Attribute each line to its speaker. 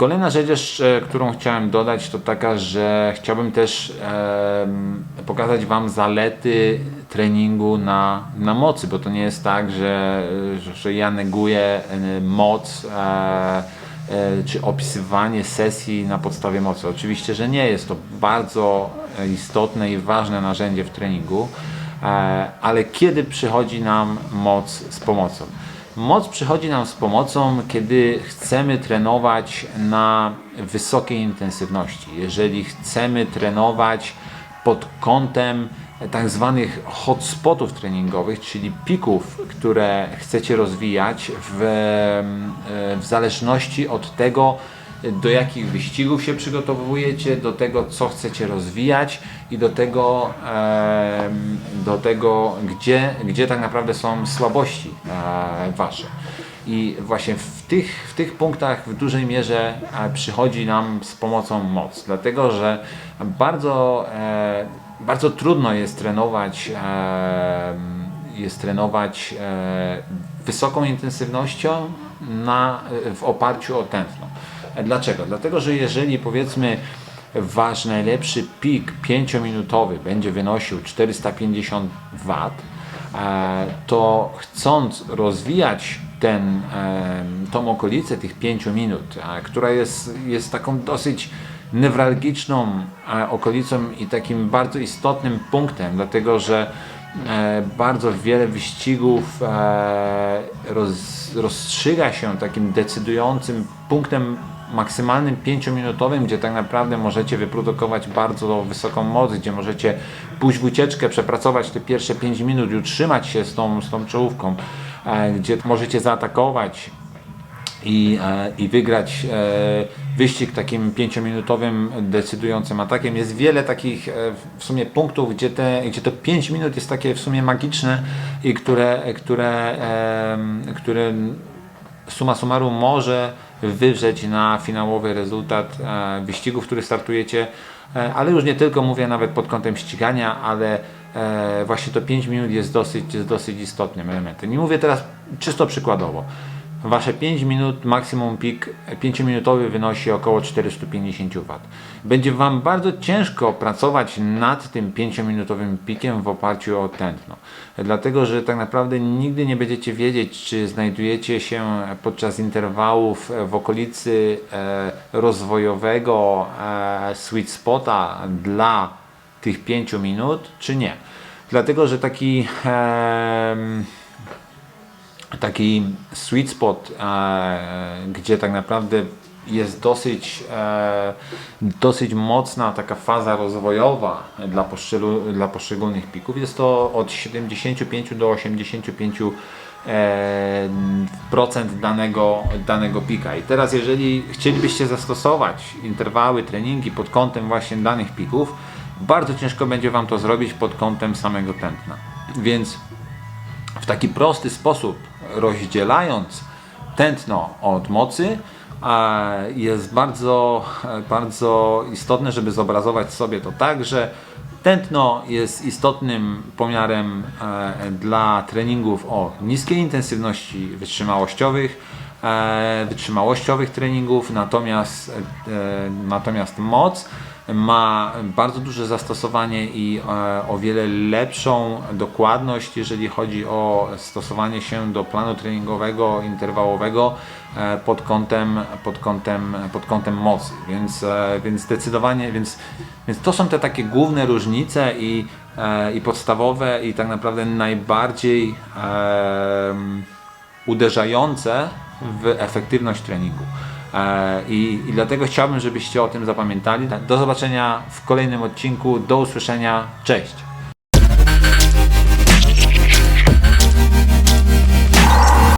Speaker 1: Kolejna rzecz, jeszcze, którą chciałem dodać, to taka, że chciałbym też em, pokazać Wam zalety treningu na, na mocy, bo to nie jest tak, że, że, ja neguję e, moc e, e, czy opisywanie sesji na podstawie mocy. Oczywiście, że nie jest to bardzo e, istotne i ważne narzędzie w treningu, e, ale kiedy przychodzi nam moc z pomocą? Moc przychodzi nam z pomocą, kiedy chcemy trenować na wysokiej intensywności. Jeżeli chcemy trenować pod kątem tak zwanych hotspotów treningowych, czyli pików, które chcecie rozwijać w, e, w zależności od tego, do jakich wyścigów się przygotowujecie, do tego, co chcecie rozwijać i do tego, do tego gdzie, gdzie tak naprawdę są słabości e, Wasze. I właśnie w tych, w tych punktach w dużej mierze e, przychodzi nam z pomocą moc, dlatego że bardzo, e, bardzo trudno jest trenować, jest trenować wysoką intensywnością na, w oparciu o tętno. Dlaczego? Dlatego, że jeżeli powiedzmy wasz najlepszy pik 5-minutowy będzie wynosił 450 W, e, to chcąc rozwijać ten, e, tą okolicę tych 5 minut, e, która jest, jest taką dosyć newralgiczną okolicą i takim bardzo istotnym punktem, dlatego że bardzo wiele wyścigów e, roz, rozstrzyga się takim decydującym punktem maksymalnym 5-minutowym, gdzie tak naprawdę możecie wyprodukować bardzo wysoką moc, gdzie możecie pójść w ucieczkę, przepracować te pierwsze 5 minut i utrzymać się z tą, z tą czołówką, e, gdzie możecie zaatakować i, e, i wygrać e, wyścig takim pięciominutowym decydującym atakiem. Jest wiele takich e, w sumie punktów, gdzie, te, gdzie to 5 minut jest takie w sumie magiczne i które, które, które suma summarum może wywrzeć na finałowy rezultat wyścigu, w który startujecie, ale już nie tylko mówię nawet pod kątem ścigania, ale właśnie to 5 minut jest dosyć, jest dosyć istotnym elementem. Nie mówię teraz czysto przykładowo. Wasze 5 minut, maksimum pik 5-minutowy wynosi około 450 W. Będzie Wam bardzo ciężko pracować nad tym 5-minutowym pikiem w oparciu o tętno. Dlatego, że tak naprawdę nigdy nie będziecie wiedzieć, czy znajdujecie się podczas interwałów w okolicy e, rozwojowego e, sweet spota dla tych 5 minut, czy nie. Dlatego, że taki em, taki sweet spot, e, gdzie tak naprawdę jest dosyć, e, dosyć mocna taka faza rozwojowa dla, poszczelu, dla poszczególnych pików. Jest to od 75 do 85 e, procent danego, danego pika. I teraz jeżeli chcielibyście zastosować interwały, treningi pod kątem właśnie danych pików, bardzo ciężko będzie Wam to zrobić pod kątem samego tętna. Więc w taki prosty sposób rozdzielając tętno od mocy jest bardzo, bardzo istotne, żeby zobrazować sobie to tak, że tętno jest istotnym pomiarem e, dla treningów o niskiej intensywności wytrzymałościowych, e, wytrzymałościowych treningów, natomiast, e, natomiast moc ma bardzo duże zastosowanie i e, o wiele lepszą dokładność, jeżeli chodzi o stosowanie się do planu treningowego, interwałowego e, pod kątem, pod kątem, pod kątem mocy. Więc, e, więc zdecydowanie, więc, więc to są te takie główne różnice i, i podstawowe i tak naprawdę najbardziej em, uderzające w efektywność treningu. E, I, I dlatego chciałbym, żebyście o tym zapamiętali. Do zobaczenia w kolejnym odcinku. Do usłyszenia. Cześć!